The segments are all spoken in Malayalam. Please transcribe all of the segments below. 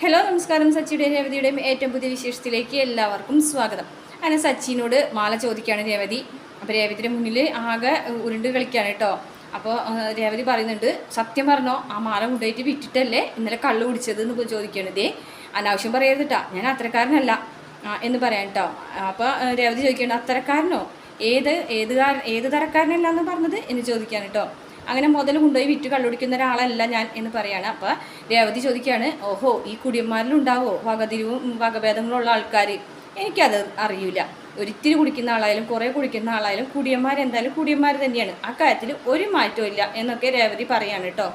ഹലോ നമസ്കാരം. സച്ചിയുടെയും രേവതിയുടെയും ഏറ്റവും പുതിയ വിശേഷത്തിലേക്ക് എല്ലാവർക്കും സ്വാഗതം. അങ്ങനെ സച്ചിനോട് മാല ചോദിക്കുകയാണ് രേവതി. അപ്പോൾ രേവതിയുടെ മുന്നിൽ ആകെ ഉരുണ്ട് കളിക്കുകയാണ് കേട്ടോ. അപ്പോൾ രേവതി പറയുന്നുണ്ട് സത്യം പറഞ്ഞോ ആ മാല കൊണ്ടുപോയിട്ട് വിറ്റിട്ടല്ലേ ഇന്നലെ കള്ള് കുടിച്ചത്? എന്ന് പോയി ചോദിക്കുകയാണ്. ഇതേ അനാവശ്യം പറയരുത് കേട്ടോ ഞാൻ അത്തരക്കാരനല്ല. എന്ന് പറയാം കേട്ടോ അപ്പോൾ രേവതി ചോദിക്കുകയാണ് അത്തരക്കാരനോ? ഏത് ഏത് ഏത് തരക്കാരനല്ല എന്ന് പറഞ്ഞത്? എന്ന് ചോദിക്കാൻ കേട്ടോ അങ്ങനെ മുതൽ കൊണ്ടുപോയി വിറ്റ് കള്ളുടിക്കുന്ന ഒരാളല്ല ഞാൻ എന്ന് പറയാണ്. അപ്പോൾ രേവതി ചോദിക്കുകയാണ് ഓഹോ ഈ കുടിയന്മാരിലുണ്ടാവോ? വകതിരിവും വകഭേദങ്ങളുള്ള ആൾക്കാർ എനിക്കത് അറിയില്ല. ഒരിത്തിരി കുടിക്കുന്ന ആളായാലും കുറേ കുടിക്കുന്ന ആളായാലും കുടിയന്മാരെന്തായാലും കുടിയന്മാർ തന്നെയാണ്. ആ കാര്യത്തിൽ ഒരു മാറ്റവും ഇല്ല എന്നൊക്കെ രേവതി പറയാണ് കേട്ടോ.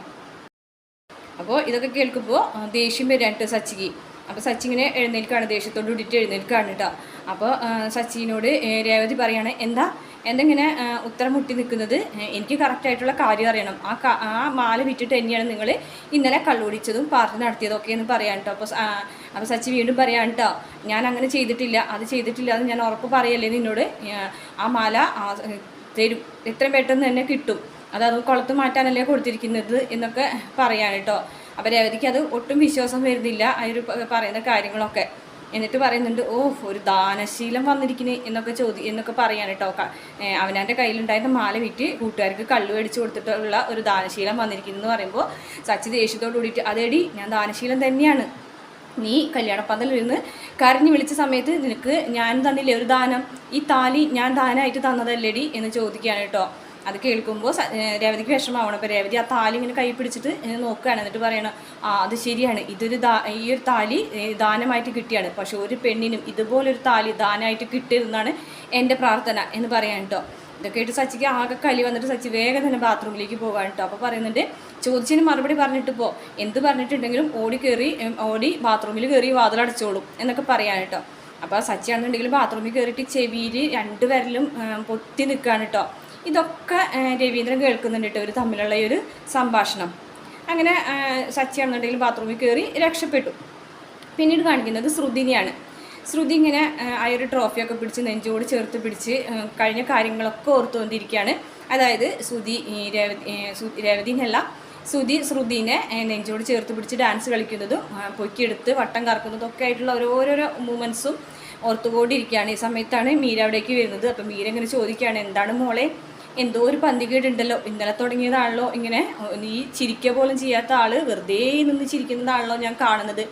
അപ്പോൾ ഇതൊക്കെ കേൾക്കുമ്പോൾ ദേഷ്യം വരാനിട്ട് സച്ചിക്ക്. അപ്പോൾ സച്ചിനെ എഴുന്നേൽക്കാണ് ദേഷ്യത്തോട് കൂടിയിട്ട് എഴുന്നേൽക്കാണ് കേട്ടോ. അപ്പോൾ സച്ചിനോട് രേവതി പറയാണ് എന്താ? എന്തെങ്ങനെ ഉത്തരം മുട്ടി നിൽക്കുന്നത്? എനിക്ക് കറക്റ്റായിട്ടുള്ള കാര്യം അറിയണം. ആ ആ മാല വിറ്റിട്ട് തന്നെയാണ് നിങ്ങൾ ഇന്നലെ കള്ളുടിച്ചതും പാർട്ടി നടത്തിയതൊക്കെ എന്ന് പറയാൻ കേട്ടോ. അപ്പോൾ അപ്പോൾ സച്ചി വീണ്ടും പറയാൻ കേട്ടോ ഞാൻ അങ്ങനെ ചെയ്തിട്ടില്ല. അത് ചെയ്തിട്ടില്ല അത് ഞാൻ ഉറപ്പ് പറയല്ലേ നിന്നോട്? ആ മാല തരും. എത്രയും പെട്ടെന്ന് തന്നെ കിട്ടും. അത് അത് കുളത്ത് മാറ്റാനല്ലേ കൊടുത്തിരിക്കുന്നത്? എന്നൊക്കെ പറയാൻ കേട്ടോ അപ്പോൾ രേവതിക്ക് അത് ഒട്ടും വിശ്വാസം വരുന്നില്ല ഒരു പറയുന്ന കാര്യങ്ങളൊക്കെ. എന്നിട്ട് പറയുന്നുണ്ട് ഓ ഒരു ദാനശീലം വന്നിരിക്കുന്നു എന്നൊക്കെ ചോദി എന്നൊക്കെ പറയാൻ കേട്ടോ അവനവന്റെ കയ്യിലുണ്ടായിരുന്ന മാല വിറ്റ് കൂട്ടുകാർക്ക് കള്ളു അടിച്ചു കൊടുത്തിട്ടുള്ള ഒരു ദാനശീലം വന്നിരിക്കുന്നു എന്ന് പറയുമ്പോൾ സച്ചി ദേഷ്യത്തോട് കൂടിയിട്ട് അതേടി ഞാൻ ദാനശീലം തന്നെയാണ്. നീ കല്യാണപ്പന്തലിൽ ഇരുന്ന് കരഞ്ഞു വിളിച്ച സമയത്ത് നിനക്ക് ഞാൻ തന്നില്ലേ ഒരു ദാനം? ഈ താലി ഞാൻ ദാനമായിട്ട് തന്നതല്ലേടി? എന്ന് ചോദിക്കുകയാണ് കേട്ടോ അത് കേൾക്കുമ്പോൾ രേവതിക്ക് വിഷമാവണം. അപ്പോൾ രേവതി ആ താലി ഇങ്ങനെ കൈ പിടിച്ചിട്ട് നോക്കുകയാണ്. എന്നിട്ട് പറയണം ആ അത് ശരിയാണ്. ഇതൊരു ഈ ഒരു താലി ദാനമായിട്ട് കിട്ടിയാണ്. പക്ഷെ ഒരു പെണ്ണിനും ഇതുപോലൊരു താലി ദാനമായിട്ട് കിട്ടിയതെന്നാണ് എന്റെ പ്രാർത്ഥന എന്ന് പറയാൻ കേട്ടോ ഇതൊക്കെ ആയിട്ട് സച്ചിക്ക് ആകെ കലി വന്നിട്ട് സച്ചി വേഗം തന്നെ ബാത്റൂമിലേക്ക് പോകാൻ കേട്ടോ അപ്പോൾ പറയുന്നുണ്ട് ചോദിച്ചതിന് മറുപടി പറഞ്ഞിട്ട് പോ. എന്ത് പറഞ്ഞിട്ടുണ്ടെങ്കിലും ഓടി കയറി ഓടി ബാത്റൂമിൽ കയറി വാതിലടച്ചോളും എന്നൊക്കെ പറയാൻ കേട്ടോ അപ്പോൾ സച്ചിയാണെന്നുണ്ടെങ്കിൽ ബാത്റൂമിൽ കയറിയിട്ട് ചെവിയിൽ രണ്ട് വിരലും പൊത്തി നിൽക്കുകയാണ് കേട്ടോ ഇതൊക്കെ രവീന്ദ്രൻ കേൾക്കുന്നുണ്ട് കേട്ടോ ഒരു തമ്മിലുള്ള ഒരു സംഭാഷണം. അങ്ങനെ സച്ചിയാണെന്നുണ്ടെങ്കിൽ ബാത്റൂമിൽ കയറി രക്ഷപ്പെട്ടു. പിന്നീട് കാണിക്കുന്നത് ശ്രുതിനെയാണ്. ശ്രുതി ഇങ്ങനെ ആ, ഒരു ട്രോഫിയൊക്കെ പിടിച്ച് നെഞ്ചോട് ചേർത്ത് പിടിച്ച് കഴിഞ്ഞ കാര്യങ്ങളൊക്കെ ഓർത്തുകൊണ്ടിരിക്കുകയാണ്. അതായത് ശ്രുതി രേവതി രേവതിനല്ല ശ്രുതി ശ്രുതിനെ നെഞ്ചോട് ചേർത്ത് പിടിച്ച് ഡാൻസ് കളിക്കുന്നതും പൊക്കിയെടുത്ത് വട്ടം കറക്കുന്നതും ഒക്കെ ആയിട്ടുള്ള ഓരോരോ മൂമെന്റ്സും ഓർത്തുകൊണ്ടിരിക്കുകയാണ്. ഈ സമയത്താണ് മീര അവിടേക്ക് വരുന്നത്. അപ്പം മീര ഇങ്ങനെ ചോദിക്കുകയാണ് എന്താണ് മോളെ? എന്തോ ഒരു പന്തികേടുണ്ടല്ലോ. ഇന്നലെ തുടങ്ങിയതാണല്ലോ. ഇങ്ങനെ നീ ചിരിക്കുക പോലും ചെയ്യാത്ത ആൾ വെറുതെ നിന്ന് ചിരിക്കുന്നതാണല്ലോ ഞാൻ കാണുന്നത്.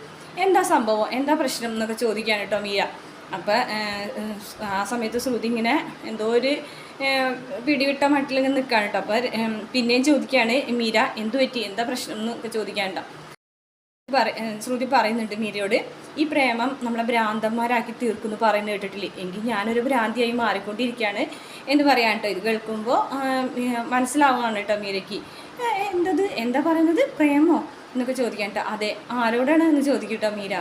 എന്താ സംഭവം? എന്താ പ്രശ്നം എന്നൊക്കെ ചോദിക്കാൻ കേട്ടോ മീര. അപ്പോൾ ആ സമയത്ത് ശ്രുതി ഇങ്ങനെ എന്തോ ഒരു പിടിവിട്ട മട്ടിൽ നിൽക്കുകയാണ് കേട്ടോ. അപ്പോൾ പിന്നെയും ചോദിക്കുകയാണ് മീര എന്തു പറ്റി? എന്താ പ്രശ്നം എന്നൊക്കെ ഏഹ് ശ്രുതി പറയുന്നുണ്ട് മീരയോട് ഈ പ്രേമം നമ്മളെ ഭ്രാന്തന്മാരാക്കി തീർക്കുന്നു പറയുന്നത് കേട്ടിട്ടില്ലേ? എങ്കിൽ ഞാനൊരു ഭ്രാന്തിയായി മാറിക്കൊണ്ടിരിക്കുകയാണ് എന്ന് പറയാൻ കേട്ടോ. ഇത് കേൾക്കുമ്പോൾ മനസ്സിലാവുകയാണ് കേട്ടോ മീരയ്ക്ക്. എന്തത്? എന്താ പറയുന്നത്? പ്രേമോ? എന്നൊക്കെ ചോദിക്കാൻ കേട്ടോ. അതെ ആരോടാണ് എന്ന് ചോദിക്കും കേട്ടോ മീര.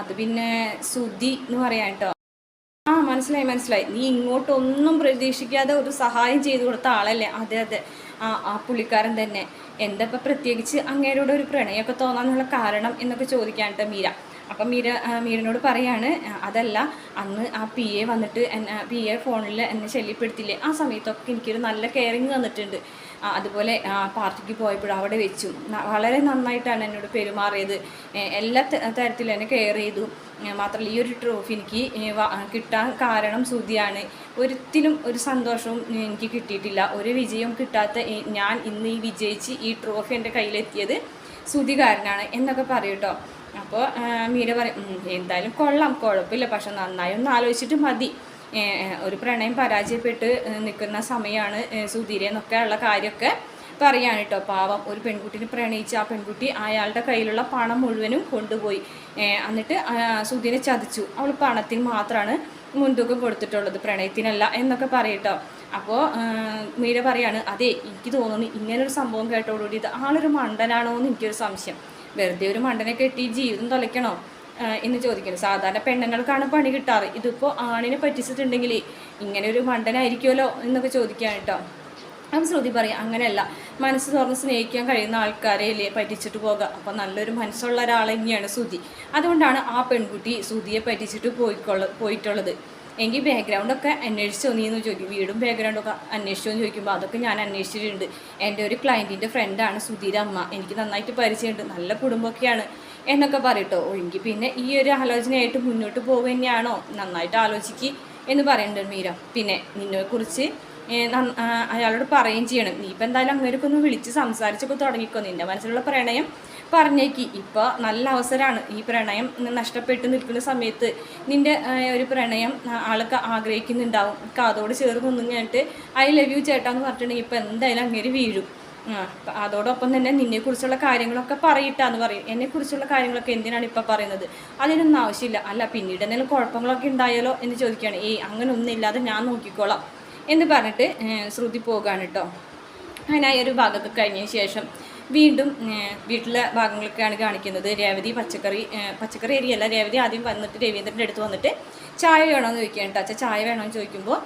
അത് പിന്നെ സുധി എന്ന് പറയാൻ കേട്ടോ. ആ മനസ്സിലായി മനസ്സിലായി. നീ ഇങ്ങോട്ടൊന്നും പ്രതീക്ഷിക്കാതെ ഒരു സഹായം ചെയ്തു കൊടുത്ത ആളല്ലേ? അതെ അതെ. ആ ആ പുള്ളിക്കാരൻ തന്നെ. എന്താ ഇപ്പം പ്രത്യേകിച്ച് അങ്ങേരോട് ഒരു പ്രണയമൊക്കെ തോന്നാനുള്ള കാരണം എന്നൊക്കെ ചോദിക്കാനിട്ട് മീര. അപ്പം മീര മീരനോട് പറയാണ് അതല്ല അന്ന് ആ പി എ വന്നിട്ട് എന്നെ പി എ ഫോണിൽ എന്നെ ശല്യപ്പെടുത്തില്ലേ? ആ സമയത്തൊക്കെ എനിക്കൊരു നല്ല കെയറിങ് തന്നിട്ടുണ്ട് അതുപോലെ പാർട്ടിക്ക് പോയപ്പോഴും അവിടെ വെച്ചു. വളരെ നന്നായിട്ടാണ് എന്നോട് പെരുമാറിയത്. എല്ലാ തരത്തിലും എന്നെ കെയർ ചെയ്തു. മാത്രമല്ല ഈ ഒരു ട്രോഫി എനിക്ക് കിട്ടാൻ കാരണം സുതിയാണ് ഒരിക്കലും ഒരു സന്തോഷവും എനിക്ക് കിട്ടിയിട്ടില്ല. ഒരു വിജയവും കിട്ടാത്ത ഞാൻ ഇന്ന് ഈ വിജയിച്ച് ഈ ട്രോഫി എന്റെ കയ്യിലെത്തിയത് സുതി കാരനാണ് എന്നൊക്കെ പറയൂട്ടോ അപ്പോൾ മീര പറയും എന്തായാലും കൊള്ളാം കുഴപ്പമില്ല. പക്ഷെ നന്നായി ഒന്ന് ആലോചിച്ചിട്ട് മതി. ഒരു പ്രണയം പരാജയപ്പെട്ട് നിൽക്കുന്ന സമയമാണ് സുധീരെ എന്നൊക്കെ ഉള്ള കാര്യമൊക്കെ പറയാണ് കേട്ടോ. പാവം ഒരു പെൺകുട്ടിനെ പ്രണയിച്ച് ആ പെൺകുട്ടി അയാളുടെ കയ്യിലുള്ള പണം മുഴുവനും കൊണ്ടുപോയി. എന്നിട്ട് ആ സുധീരെ ചതിച്ചു. അവൾ പണത്തിന് മാത്രമാണ് മുൻതൂക്കം കൊടുത്തിട്ടുള്ളത് പ്രണയത്തിനല്ല എന്നൊക്കെ പറയട്ടോ അപ്പോൾ മീര പറയാണ് അതെ എനിക്ക് തോന്നുന്നു ഇങ്ങനൊരു സംഭവം കേട്ടോടുകൂടി ഇത് ആളൊരു മണ്ടനാണോ എന്ന് എനിക്കൊരു സംശയം. വെറുതെ ഒരു മണ്ടനെ കെട്ടി ജീവിതം തൊലയ്ക്കണോ? എന്ന് ചോദിക്കുന്നു. സാധാരണ പെണ്ണുങ്ങൾക്കാണ് പണി കിട്ടാറ്. ഇതിപ്പോൾ ആണിനെ പറ്റിച്ചിട്ടുണ്ടെങ്കിൽ ഇങ്ങനെ ഒരു മണ്ടനായിരിക്കുമല്ലോ എന്നൊക്കെ ചോദിക്കാൻ കേട്ടോ. അപ്പം ശ്രുതി പറയും അങ്ങനെയല്ല. മനസ്സ് തുറന്ന് സ്നേഹിക്കാൻ കഴിയുന്ന ആൾക്കാരെ അല്ലേ പറ്റിച്ചിട്ട് പോകുക അപ്പം നല്ലൊരു മനസ്സുള്ള ഒരാൾ ശ്രുതി. അതുകൊണ്ടാണ് ആ പെൺകുട്ടി ശ്രുതിയെ പറ്റിച്ചിട്ട് പോയിക്കൊള്ള പോയിട്ടുള്ളത്. എങ്കിൽ ബാക്ക്ഗ്രൗണ്ടൊക്കെ അന്വേഷിച്ചോ നീ എന്ന് ചോദിക്കും. വീടും ബാക്ക്ഗ്രൗണ്ടൊക്കെ അന്വേഷിച്ചോ എന്ന് ചോദിക്കുമ്പോൾ അതൊക്കെ ഞാൻ അന്വേഷിച്ചിട്ടുണ്ട്. എന്റെ ഒരു ക്ലയന്റിന്റെ ഫ്രണ്ടാണ് സുധീര അമ്മ. എനിക്ക് നന്നായിട്ട് പരിചയമുണ്ട്. നല്ല കുടുംബമൊക്കെയാണ്. എന്നൊക്കെ പറയട്ടോ. ഒഴുകി പിന്നെ ഈ ഒരു ആലോചനയായിട്ട് മുന്നോട്ട് പോകുക തന്നെയാണോ നന്നായിട്ട് ആലോചിക്ക് എന്ന് പറയുന്നുണ്ട് മീര. പിന്നെ നിന്നെക്കുറിച്ച് അയാളോട് പറയുകയും ചെയ്യണം. നീ ഇപ്പം എന്തായാലും അങ്ങനെയൊക്കെ ഒന്ന് വിളിച്ച് സംസാരിച്ചൊക്കെ തുടങ്ങിക്കോ. നിന്റെ മനസ്സിലുള്ള പ്രണയം പറഞ്ഞേക്ക്. ഇപ്പോൾ നല്ല അവസരമാണ് ഈ പ്രണയം നഷ്ടപ്പെട്ട് നിൽക്കുന്ന സമയത്ത് നിന്റെ ഒരു പ്രണയം ആൾക്ക് ആഗ്രഹിക്കുന്നുണ്ടാവും. കാതോട് ചേർന്ന് കഴിഞ്ഞിട്ട് ഐ ലവ് യു ചേട്ടാന്ന് പറഞ്ഞിട്ടുണ്ടെങ്കിൽ ഇപ്പം എന്തായാലും അങ്ങനെ വീഴും. അതോടൊപ്പം തന്നെ നിന്നെക്കുറിച്ചുള്ള കാര്യങ്ങളൊക്കെ പറയിട്ടാന്ന് പറയും. എന്നെക്കുറിച്ചുള്ള കാര്യങ്ങളൊക്കെ എന്തിനാണ് ഇപ്പം പറയുന്നത്? അതിനൊന്നും ആവശ്യമില്ല. അല്ല പിന്നീട് എന്തെങ്കിലും കുഴപ്പങ്ങളൊക്കെ ഉണ്ടായാലോ എന്ന് ചോദിക്കുകയാണ്. ഏയ് അങ്ങനെ ഒന്നും ഇല്ലാതെ ഞാൻ നോക്കിക്കോളാം എന്ന് പറഞ്ഞിട്ട് ശ്രുതി പോകാണ് കേട്ടോ അങ്ങനെ ഒരു ഭാഗമൊക്കെ കഴിഞ്ഞതിന് ശേഷം വീണ്ടും വീട്ടിലെ ഭാഗങ്ങളൊക്കെയാണ് കാണിക്കുന്നത്. രേവതി പച്ചക്കറി പച്ചക്കറി ഏരിയല്ല രേവതി ആദ്യം വന്നിട്ട് രവീന്ദ്രന്റെ അടുത്ത് വന്നിട്ട് ചായ വേണമെന്ന് കേട്ടോ അച്ഛൻ ചായ വേണമെന്ന് ചോദിക്കുമ്പോൾ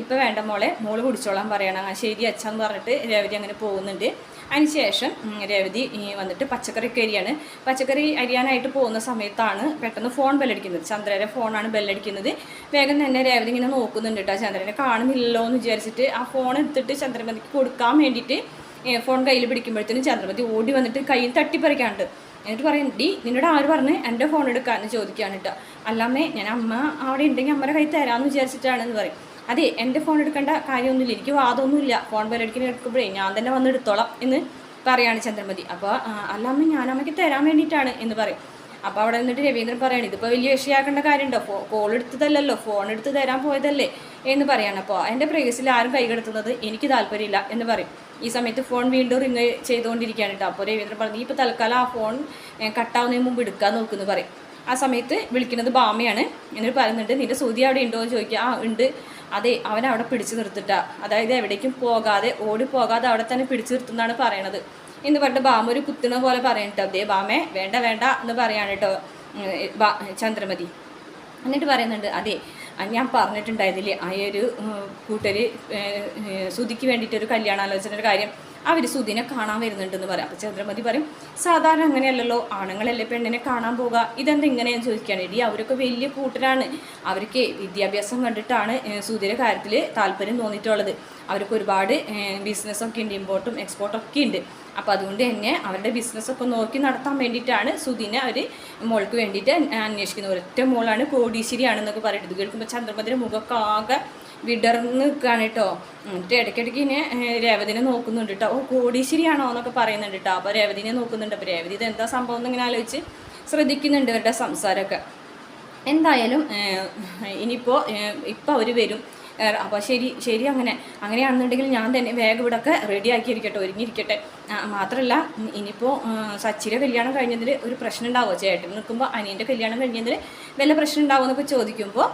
ഇപ്പം വേണ്ട മോളെ മോൾ കുടിച്ചോളാൻ പറയണം. ശരി അച്ഛൻ പറഞ്ഞിട്ട് രേവതി അങ്ങനെ പോകുന്നുണ്ട്. അതിനുശേഷം രേവതി വന്നിട്ട് പച്ചക്കറിയൊക്കെ അരിയാണ്. പച്ചക്കറി അരിയാനായിട്ട് പോകുന്ന സമയത്താണ് പെട്ടെന്ന് ഫോൺ ബെല്ലടിക്കുന്നത്. ചന്ദ്രയുടെ ഫോണാണ് ബെല്ലടിക്കുന്നത്. വേഗം തന്നെ രേവതി ഇങ്ങനെ നോക്കുന്നുണ്ട് കേട്ടോ ചന്ദ്രനെ കാണുന്നില്ലല്ലോ എന്ന് വിചാരിച്ചിട്ട് ആ ഫോൺ എടുത്തിട്ട് ചന്ദ്രമതിക്ക് കൊടുക്കാൻ വേണ്ടിയിട്ട് ഫോൺ കയ്യിൽ പിടിക്കുമ്പോഴത്തേനും ചന്ദ്രമതി ഓടി വന്നിട്ട് കയ്യിൽ തട്ടിപ്പറിക്കാണ്ട് എന്നിട്ട് പറയും ഡി നിന്നോട് ആര് പറഞ്ഞ് എന്റെ ഫോൺ എടുക്കാമെന്ന് ചോദിക്കുകയാണ് കേട്ടോ അല്ലാമ്മേ ഞാൻ അമ്മ അവിടെ ഉണ്ടെങ്കിൽ അമ്മയുടെ കൈ തരാമെന്ന് വിചാരിച്ചിട്ടാണെന്ന് പറയും. അതെ എന്റെ ഫോൺ എടുക്കേണ്ട കാര്യമൊന്നുമില്ല എനിക്ക് വാദമൊന്നുമില്ല. ഫോൺ ബെല്ലടിക്കുന്ന എടുക്കുമ്പോഴേ ഞാൻ തന്നെ വന്ന് എടുത്തോളാം എന്ന് പറയാണ് ചന്ദ്രമതി. അപ്പോൾ അല്ലാമ്മ ഞാൻ അമ്മയ്ക്ക് തരാൻ വേണ്ടിയിട്ടാണ് എന്ന് പറയും. അപ്പോൾ അവിടെ നിന്നിട്ട് രവീന്ദ്രൻ പറയാണ് ഇതിപ്പോൾ വലിയ വിഷയമാക്കേണ്ട കാര്യമുണ്ടോ ഫോ കോൾ എടുത്തതല്ലല്ലോ ഫോൺ എടുത്ത് തരാൻ പോയതല്ലേ? എന്ന് പറയാണ്. അപ്പോൾ എന്റെ പ്രേയസിൽ ആരും കൈകെടുത്തുന്നത് എനിക്ക് താല്പര്യമില്ല എന്ന് പറയും. ഈ സമയത്ത് ഫോൺ വീണ്ടും റിങ് ചെയ്തുകൊണ്ടിരിക്കുകയാണ് കേട്ടോ അപ്പോൾ രവീന്ദ്രൻ പറഞ്ഞു ഇപ്പോൾ തൽക്കാലം ആ ഫോൺ കട്ടാവുന്നതിന് മുമ്പ് എടുക്കാൻ നോക്കുമെന്ന് പറയും. ആ സമയത്ത് വിളിക്കുന്നത് ബാമയാണ്. എന്നിട്ട് പറയുന്നുണ്ട് നിന്റെ സുതി അവിടെ ഉണ്ടോ? എന്ന് ചോദിക്കുക. ആ ഉണ്ട്. അതെ അവൻ അവിടെ പിടിച്ചു നിർത്തിട്ടാ. അതായത് എവിടേക്കും പോകാതെ ഓടി പോകാതെ അവിടെ തന്നെ പിടിച്ചു നിർത്തുന്നതാണ് പറയണത്. എന്ന് പറഞ്ഞിട്ട് ബാമ ഒരു കുത്തണ പോലെ പറയട്ടോ അതേ ബാമേ വേണ്ട വേണ്ട എന്ന് പറയാണ് കേട്ടോ ചന്ദ്രമതി. എന്നിട്ട് പറയുന്നുണ്ട് അതെ ഞാൻ പറഞ്ഞിട്ടുണ്ടായതിൽ ആ ഒരു കൂട്ടർ സുധിക്ക് വേണ്ടിയിട്ട് ഒരു കാര്യം അവർ സുധിനെ കാണാൻ വരുന്നുണ്ടെന്ന് പറയാം. അപ്പോൾ ചന്ദ്രമതി പറയും സാധാരണ അങ്ങനെയല്ലല്ലോ ആണുങ്ങളല്ലേ പെണ്ണിനെ കാണാൻ പോകുക ഇതെന്താ ഇങ്ങനെയെന്ന് ചോദിക്കുകയാണ്. ഇടി അവരൊക്കെ വലിയ കൂട്ടരാണ്. അവർക്ക് വിദ്യാഭ്യാസം കണ്ടിട്ടാണ് സുതിയുടെ കാര്യത്തിൽ താല്പര്യം തോന്നിയിട്ടുള്ളത്. അവർക്ക് ഒരുപാട് ബിസിനസ്സൊക്കെ ഉണ്ട് ഇമ്പോർട്ടും എക്സ്പോർട്ടും ഒക്കെ ഉണ്ട്. അപ്പോൾ അതുകൊണ്ട് തന്നെ അവരുടെ ബിസിനസ്സൊക്കെ നോക്കി നടത്താൻ വേണ്ടിയിട്ടാണ് സുധിനെ അവർ മോൾക്ക് വേണ്ടിയിട്ട് അന്വേഷിക്കുന്നത്. ഒരൊറ്റ മോളാണ് കോടീശ്വരിയാണെന്നൊക്കെ പറയുന്നത് കേൾക്കുമ്പോൾ ചന്ദ്രമതിന്റെ മുഖമൊക്കെ ആകെ വിടർന്ന് നിൽക്കുകയാണ് കേട്ടോ. എന്നിട്ട് ഇടയ്ക്കിടയ്ക്ക് ഇങ്ങനെ രേവതിനെ നോക്കുന്നുണ്ട് കേട്ടോ. ഓ കോടീശ്ശേരിയാണോ എന്നൊക്കെ പറയുന്നുണ്ട് കേട്ടോ. അപ്പോൾ രേവതിനെ നോക്കുന്നുണ്ട്. അപ്പോൾ രേവതി ഇത് എന്താ സംഭവം എന്നിങ്ങനെ ആലോചിച്ച് ശ്രദ്ധിക്കുന്നുണ്ട് ഇവരുടെ സംസാരമൊക്കെ. എന്തായാലും ഇനിയിപ്പോൾ ഇപ്പോൾ അവർ വരും. അപ്പോൾ ശരി ശരി അങ്ങനെ അങ്ങനെയാണെന്നുണ്ടെങ്കിൽ ഞാൻ തന്നെ വേഗം ഇവിടെയൊക്കെ റെഡി ആക്കിയിരിക്കട്ടെ ഒരുങ്ങിയിരിക്കട്ടെ. മാത്രമല്ല ഇനിയിപ്പോൾ സച്ചിയുടെ കല്യാണം കഴിഞ്ഞതിൽ ഒരു പ്രശ്നം ഉണ്ടാവുമോ ചേട്ടൻ നിൽക്കുമ്പോൾ അനിയന്റെ കല്യാണം കഴിഞ്ഞതിൽ വല്ല പ്രശ്നം ഉണ്ടാവുമോ എന്നൊക്കെ ചോദിക്കുമ്പോൾ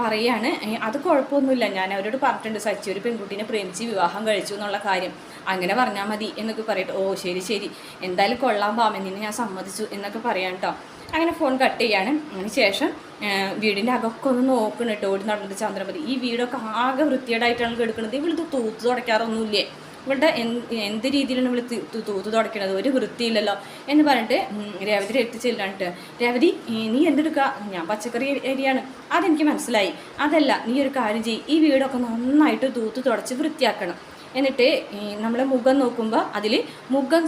പറയുകയാണ് അത് കുഴപ്പമൊന്നുമില്ല. ഞാൻ അവരോട് പറഞ്ഞിട്ടുണ്ട് സച്ചി ഒരു പെൺകുട്ടീനെ പ്രേമിച്ച് വിവാഹം കഴിച്ചു എന്നുള്ള കാര്യം. അങ്ങനെ പറഞ്ഞാൽ മതി എന്നൊക്കെ പറയട്ടെ. ഓ ശരി ശരി. എന്തായാലും കൊള്ളാൻ പാമെന്നിനെ ഞാൻ സമ്മതിച്ചു എന്നൊക്കെ പറയാം കേട്ടോ അങ്ങനെ ഫോൺ കട്ട് ചെയ്യാണ്. അതിന് ശേഷം വീടിന്റെ അകമൊക്കെ ഒന്ന് നോക്കണം കേട്ടോ ഓടി നടന്നത് ചന്ദ്രമതി. ഈ വീടൊക്കെ ആകെ വൃത്തിയേടായിട്ടാണ് എടുക്കുന്നത് ഇവിടുത്തെ തൂത്ത് തുടയ്ക്കാറൊന്നുമില്ലേ? ഇവളുടെ എന്ത് രീതിയിലാണ് ഇവൾ തൂത്ത് തുടയ്ക്കണത്? ഒരു വൃത്തിയില്ലല്ലോ. എന്ന് പറഞ്ഞിട്ട് രേവതി എടുത്ത് ചെല്ലാനിട്ട് രേവതി നീ എന്തെടുക്കുക ഞാൻ പച്ചക്കറി ഏരിയാണ് അതെനിക്ക് മനസ്സിലായി. അതല്ല നീ ഒരു കാര്യം ചെയ്യ്. ഈ വീടൊക്കെ നന്നായിട്ട് തൂത്ത് തുടച്ച് വൃത്തിയാക്കണം. എന്നിട്ട് നമ്മളെ മുഖം നോക്കുമ്പോൾ അതിൽ മുഖം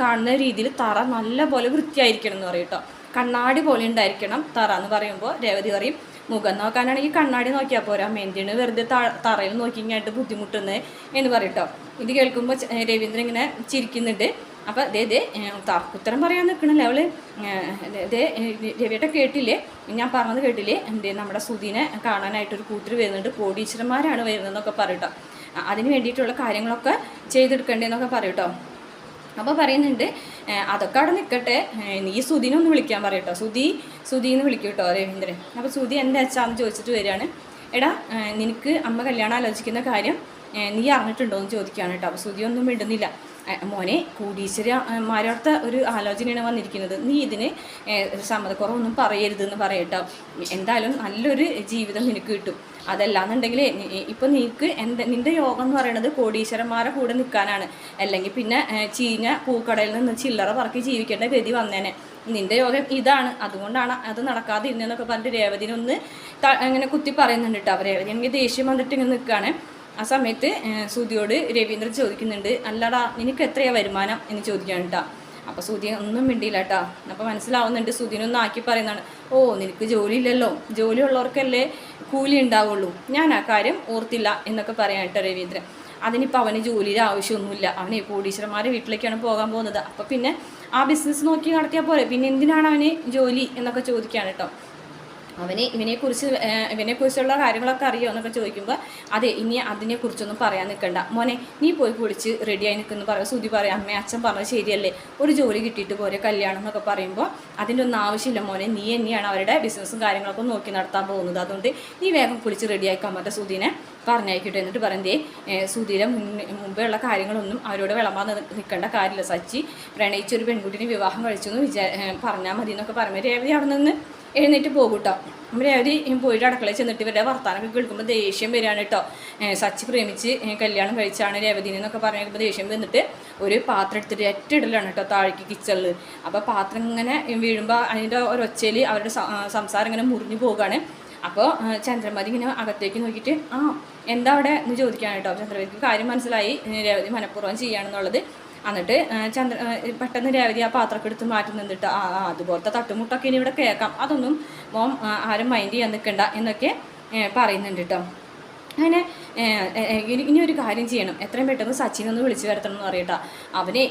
കാണുന്ന രീതിയിൽ തറ നല്ല പോലെ വൃത്തിയായിരിക്കണം എന്ന് പറയും കേട്ടോ കണ്ണാടി പോലെ ഉണ്ടായിരിക്കണം തറ എന്ന് പറയുമ്പോൾ. രേവതി പറയും മുഖം നോക്കാനാണെങ്കിൽ കണ്ണാടി നോക്കിയാൽ പോരാ. മെന്തിന് വെറുതെ തറയിൽ നോക്കി ഇങ്ങനെ ബുദ്ധിമുട്ടുന്നത് എന്ന് പറയട്ടോ ഇത് കേൾക്കുമ്പോൾ രവീന്ദ്രൻ ഇങ്ങനെ ചിരിക്കുന്നുണ്ട്. അപ്പോൾ ദേ ദേ ഉത്തരം പറയാൻ നിൽക്കണല്ലേ അവൾ? ദേ- രവിയേട്ട കേട്ടില്ലേ? ഞാൻ പറഞ്ഞത് കേട്ടില്ലേ? എന്തേ നമ്മുടെ സുധീനെ കാണാനായിട്ടൊരു കൂട്ടർ വരുന്നുണ്ട്. കോടീശ്വരന്മാരാണ് വരുന്നതെന്നൊക്കെ പറയട്ടോ അതിന് വേണ്ടിയിട്ടുള്ള കാര്യങ്ങളൊക്കെ ചെയ്തെടുക്കണ്ടേന്നൊക്കെ പറയട്ടോ അപ്പോൾ പറയുന്നുണ്ട് അതൊക്കെ അവിടെ നിൽക്കട്ടെ നീ സുധീനെ ഒന്ന് വിളിക്കാൻ പറയട്ടോ. സുധി സുധി എന്ന് വിളിക്കും കേട്ടോ രവീന്ദ്രൻ. അപ്പോൾ സുധി എന്റെ അച്ഛാന്ന് ചോദിച്ചിട്ട് വരികയാണ്. എടാ നിനക്ക് അമ്മ കല്യാണം ആലോചിക്കുന്ന കാര്യം നീ അറിഞ്ഞിട്ടുണ്ടോ എന്ന് ചോദിക്കുകയാണ് കേട്ടോ. അപ്പോൾ സുധി ഒന്നും മോനെ കൂടീശ്വരന്മാരോടത്തെ ഒരു ആലോചനയാണ് വന്നിരിക്കുന്നത്. നീ ഇതിന് സമ്മതക്കുറവൊന്നും സമ്മതക്കുറവൊന്നും പറയരുതെന്ന് പറയട്ടോ. എന്തായാലും നല്ലൊരു ജീവിതം നിനക്ക് കിട്ടും. അതല്ലാന്നുണ്ടെങ്കിൽ ഇപ്പം നിനക്ക് എന്താ നിന്റെ യോഗം എന്ന് പറയുന്നത് കോടീശ്വരന്മാരെ കൂടെ നിൽക്കാനാണ്. അല്ലെങ്കിൽ പിന്നെ ചീഞ്ഞ പൂക്കടയിൽ നിന്ന് ചില്ലറ പറക്കി ജീവിക്കേണ്ട ഗതി വന്നേനെ. നിന്റെ യോഗം ഇതാണ്. അതുകൊണ്ടാണ് അത് നടക്കാതെ ഇരുന്നതെന്നൊക്കെ പറഞ്ഞിട്ട് രേവതിനൊന്ന് അങ്ങനെ കുത്തി പറയുന്നുണ്ട് കേട്ടോ. രേവതി എനിക്ക് ദേഷ്യം വന്നിട്ട് ഇങ്ങനെ നിൽക്കുകയാണ്. ആ സമയത്ത് സൂതിയോട് രവീന്ദ്രൻ ചോദിക്കുന്നുണ്ട് അല്ലടാ നിനക്ക് എത്രയാ വരുമാനം? എന്ന് ചോദിക്കുകയാണ് കേട്ടോ അപ്പോൾ സൂതി ഒന്നും മിണ്ടിയില്ല കേട്ടോ അപ്പോൾ മനസ്സിലാവുന്നുണ്ട് സുധീനൊന്നും ആക്കി പറയുന്നതാണ്. ഓ നിനക്ക് ജോലി ഇല്ലല്ലോ ജോലി ഉള്ളവർക്കല്ലേ കൂലി ഉണ്ടാവുള്ളൂ. ഞാൻ ആ കാര്യം ഓർത്തില്ല എന്നൊക്കെ പറയാം കേട്ടോ രവീന്ദ്രൻ. അതിനിപ്പോൾ അവന് ജോലിയുടെ ആവശ്യമൊന്നുമില്ല. അവന് കോടീശ്വരന്മാരുടെ വീട്ടിലേക്കാണ് പോകാൻ പോകുന്നത്. അപ്പോൾ പിന്നെ ആ ബിസിനസ് നോക്കി നടത്തിയാൽ പോരെ. പിന്നെ എന്തിനാണ് അവന് ജോലി എന്നൊക്കെ ചോദിക്കുകയാണ് കേട്ടോ അവന് ഇവനെക്കുറിച്ച് ഇവനെ ഇവനെക്കുറിച്ചുള്ള കാര്യങ്ങളൊക്കെ അറിയോ എന്നൊക്കെ ചോദിക്കുമ്പോൾ അതെ ഇനി അതിനെക്കുറിച്ചൊന്നും പറയാൻ നിൽക്കണ്ട മോനെ നീ പോയി കുളിച്ച് റെഡിയായി നിൽക്കുന്നു പറയാം. സുതി പറയും അമ്മ അച്ഛൻ പറഞ്ഞത് ശരിയല്ലേ? ഒരു ജോലി കിട്ടിയിട്ട് പോരെ കല്യാണം എന്നൊക്കെ പറയുമ്പോൾ അതിന്റെ ഒന്നും ആവശ്യമില്ല മോനെ. നീ തന്നെയാണ് അവരുടെ ബിസിനസ്സും കാര്യങ്ങളൊക്കെ നോക്കി നടത്താൻ പോകുന്നത്. അതുകൊണ്ട് നീ വേഗം കുളിച്ച് റെഡിയാക്കാൻ പറ്റും സുധീനെ പറഞ്ഞയക്കട്ടെ എന്നിട്ട് പറയുന്നതേ സുധീരെ മുന്നേ മുമ്പേ ഉള്ള കാര്യങ്ങളൊന്നും അവരോട് വിളമ്പാൻ നിൽക്കേണ്ട കാര്യമില്ല. സച്ചി പ്രണയിച്ചൊരു പെൺകുട്ടിനെ വിവാഹം കഴിച്ചു എന്ന് വിചാ പറഞ്ഞാൽ മതി എന്നൊക്കെ പറയുമ്പോൾ രേവതി അവിടെ നിന്ന് എഴുന്നേറ്റ് പോകും കേട്ടോ അപ്പം രേവതി പോയിട്ട് അടുക്കളയിൽ ചെന്നിട്ട് ഇവരുടെ വർത്താനൊക്കെ കേൾക്കുമ്പോൾ ദേഷ്യം വരികയാണ് കേട്ടോ സച്ചി പ്രേമിച്ച് കല്യാണം കഴിച്ചാണ് രേവതിനെ എന്നൊക്കെ പറയുമ്പോൾ ദേഷ്യം വന്നിട്ട് ഒരു പാത്രം എടുത്തിട്ട് ഒറ്റയിടലാണ് കേട്ടോ താഴേക്ക് കിച്ചണിൽ അപ്പോൾ പാത്രം ഇങ്ങനെ വീഴുമ്പോൾ അതിന്റെ ഒരൊച്ചയിൽ അവരുടെ സംസാരം ഇങ്ങനെ മുറിഞ്ഞു പോവുകയാണ് അപ്പോൾ ചന്ദ്രമതി ഇങ്ങനെ അകത്തേക്ക് നോക്കിയിട്ട് ആ എന്താ അവിടെ എന്ന് ചോദിക്കുകയാണ് കേട്ടോ ചന്ദ്രമതിക്ക് കാര്യം മനസ്സിലായി. രേവതി മനഃപൂർവം ചെയ്യുകയാണെന്നുള്ളത് എന്നിട്ട് ചന്ദ്ര പെട്ടെന്ന് രേവതി ആ പാത്രമൊക്കെ എടുത്ത് മാറ്റി നിന്നിട്ട് ആ അതുപോലത്തെ തട്ടുമുട്ടൊക്കെ ഇനി ഇവിടെ കേൾക്കാം. അതൊന്നും മോം ആരും മൈൻഡ് ചെയ്യാൻ നിൽക്കണ്ട എന്നൊക്കെ പറയുന്നുണ്ട് കേട്ടോ അങ്ങനെ ഇനി ഒരു കാര്യം ചെയ്യണം. എത്രയും പെട്ടെന്ന് സച്ചിനെ ഒന്ന് വിളിച്ചു വരുത്തണം എന്ന് പറയട്ടാ. അവന്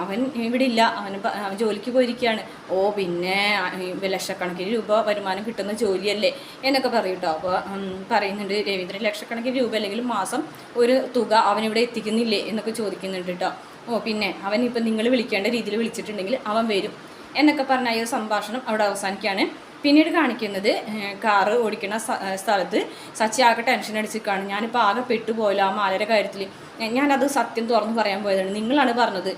അവൻ ഇവിടെ ഇല്ല. അവന് അവൻ ജോലിക്ക് പോയിരിക്കുകയാണ്. ഓ പിന്നെ ലക്ഷക്കണക്കിന് രൂപ വരുമാനം കിട്ടുന്ന ജോലിയല്ലേ എന്നൊക്കെ പറയട്ടോ. അപ്പോൾ പറയുന്നുണ്ട് രവീന്ദ്രൻ ലക്ഷക്കണക്കിന് രൂപ അല്ലെങ്കിൽ മാസം ഒരു തുക അവനിവിടെ എത്തിക്കുന്നില്ലേ എന്നൊക്കെ ചോദിക്കുന്നുണ്ട് കേട്ടോ ഓ പിന്നെ അവൻ ഇപ്പം നിങ്ങൾ വിളിക്കേണ്ട രീതിയിൽ വിളിച്ചിട്ടുണ്ടെങ്കിൽ അവൻ വരും. എന്നൊക്കെ പറഞ്ഞ ഈ ഒരു സംഭാഷണം അവിടെ അവസാനിക്കുകയാണ് പിന്നീട് കാണിക്കുന്നത് കാറ് ഓടിക്കുന്ന സ്ഥ- സ്ഥലത്ത് സച്ചി ആകെ ടെൻഷൻ അടിച്ചിരിക്കുകയാണ്. ഞാനിപ്പോൾ ആകെ പെട്ടുപോയല്ലോ ആ മാലയുടെ കാര്യത്തിൽ ഞാനത് സത്യം തുറന്നു പറയാൻ പോയതാണ്. നിങ്ങളാണ് പറഞ്ഞത്.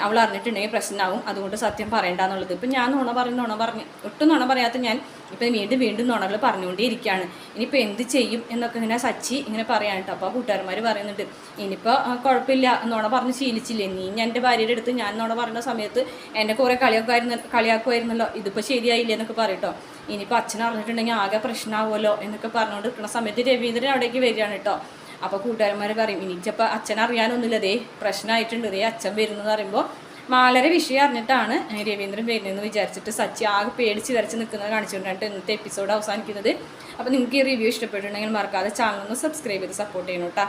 അവൾ അറിഞ്ഞിട്ടുണ്ടെങ്കിൽ പ്രശ്നമാവും. അതുകൊണ്ട് സത്യം പറയേണ്ടെന്നുള്ളത് ഇപ്പം ഞാൻ നുണ പറഞ്ഞ് നുണ പറഞ്ഞ് ഒട്ടും നുണ പറയാത്ത ഞാൻ ഇപ്പം വീണ്ടും വീണ്ടും നുണകൾ പറഞ്ഞുകൊണ്ടേ ഇരിക്കുകയാണ് ഇനിയിപ്പോൾ എന്ത് ചെയ്യും എന്നൊക്കെ ഇങ്ങനെ സച്ചി ഇങ്ങനെ പറയാൻ കേട്ടോ അപ്പോൾ കൂട്ടുകാരന്മാർ പറയുന്നുണ്ട് ഇനിയിപ്പോൾ കുഴപ്പമില്ല നുണ പറഞ്ഞ് ശീലിച്ചില്ലേ? നീ ഞാൻ എന്റെ ഭാര്യയുടെ അടുത്ത് ഞാൻ നുണ പറയുന്ന സമയത്ത് എന്നെ കുറേ കളിയാക്കുമായിരുന്നു കളിയാക്കുമായിരുന്നല്ലോ ഇതിപ്പോൾ ശരിയായില്ലേ? എന്നൊക്കെ പറയട്ടോ ഇനിയിപ്പോൾ അച്ഛൻ അറിഞ്ഞിട്ടുണ്ടെങ്കിൽ ആകെ പ്രശ്നമാവുമല്ലോ എന്നൊക്കെ പറഞ്ഞുകൊണ്ട് നിൽക്കുന്ന സമയത്ത് രവീന്ദ്രൻ അവിടേക്ക് വരികയാണ് കേട്ടോ അപ്പോൾ കൂട്ടുകാരന്മാർ പറയും ഇനിയിപ്പോൾ അച്ഛൻ അറിയാനൊന്നുമില്ല. ദേ പ്രശ്നമായിട്ടുണ്ട് ദേ അച്ഛൻ വരുന്നത് പറയുമ്പോൾ മാലര വിഷയം അറിഞ്ഞിട്ടാണ് രവീന്ദ്രൻ വരുന്നതെന്ന് വിചാരിച്ചിട്ട് സച്ചി ആകെ പേടിച്ച് വരച്ച് നിൽക്കുന്നത് കാണിച്ചുകൊണ്ടാണ് ഇന്നത്തെ എപ്പിസോഡ് അവസാനിക്കുന്നത്. അപ്പോൾ നിങ്ങൾക്ക് ഈ റിവ്യൂ ഇഷ്ടപ്പെട്ടിട്ടുണ്ടെങ്കിൽ മറക്കാതെ ചാനൽ ഒന്ന് സബ്സ്ക്രൈബ് ചെയ്ത് സപ്പോർട്ട് ചെയ്യണം കേട്ടോ